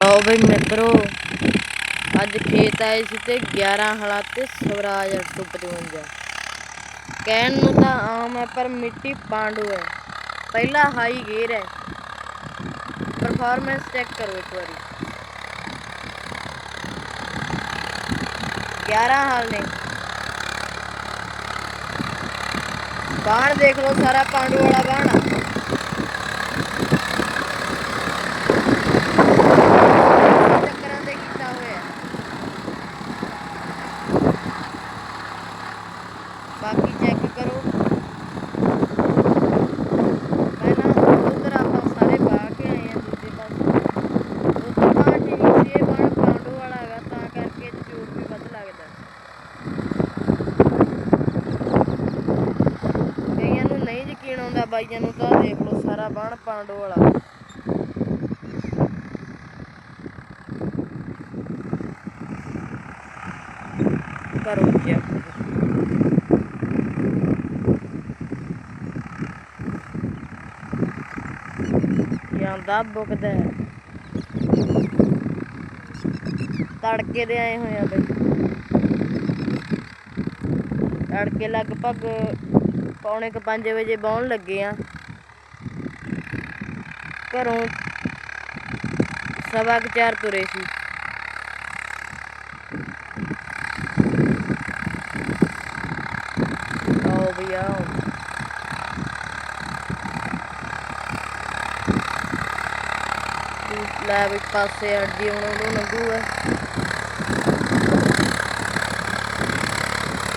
ਆਓ ਬਈ ਮਿੱਤਰੋ, ਅੱਜ ਖੇਤ ਆਏ ਸੀ ਤੇ 11 ਹਲਾ ਤੇ ਸਵਰਾਜ 855 ਕਹਿਣ ਨੂੰ ਤਾਂ ਆਮ ਹੈ, ਪਰ ਮਿੱਟੀ ਪਾਂਡੂ ਹੈ। ਪਹਿਲਾ ਹਾਈ ਗੇਅਰ ਹੈ। ਪਰਫਾਰਮੈਂਸ ਚੈੱਕ ਕਰੋ ਇੱਕ ਵਾਰੀ। 11 ਹਾਲ ਨੇ। ਬਾਣ ਦੇਖ ਲਓ ਸਾਰਾ ਪਾਂਡੂ ਵਾਲਾ ਬਾਣ ਆ ਚੱਕਰਾਂ ਤੇ ਕੀਤਾ ਹੋਇਆ ਬਾਕੀ ਚੈੱਕ ਕਰੋ ਪਹਿਲਾਂ ਉਧਰ ਆਪਾਂ ਸਾਰੇ ਬਾਹ ਕੇ ਆਏ ਆ ਦੂਜੇ ਪਾਸੇ ਉਧਰ ਬਾਹ ਠੀਕ ਸੀ ਇਹ ਬਾਣ ਪਾਂਡੂ ਵਾਲਾ ਹੈਗਾ ਤਾਂ ਕਰਕੇ ਇਹ 'ਚ ਜ਼ੋਰ ਵੀ ਵੱਧ ਲੱਗਦਾ ਕਈਆਂ ਨੂੰ ਨਹੀਂ ਯਕੀਨ ਆਉਂਦਾ ਬਾਈਆਂ ਨੂੰ ਤਾਂ ਦੇਖ ਲਓ ਸਾਰਾ ਬਾਣ ਪਾਂਡੂ ਵਾਲਾ ਕਰੋ ਚੈੱਕ ਜਾਂਦਾ, ਬੁਕਦਾ ਤੜਕੇ ਦੇ ਆਏ ਹੋਏ ਆ ਬਈ। ਤੜਕੇ ਲਗਭਗ ਪੌਣੇ ਕੁ 5 ਵਜੇ ਬੌਣ ਲੱਗੇ ਆ। ਘਰੋਂ ਸਵਾ ਕੁ ਚਾਰ ਤੁਰੇ ਸੀ। ਆਓ ਬਈ, ਆਓ। ਲੈ ਵੀ ਪਾਸੇ ਅੱਡੀ ਹੁਣ ਉਹਨੂੰ ਲੰਘੂਗਾ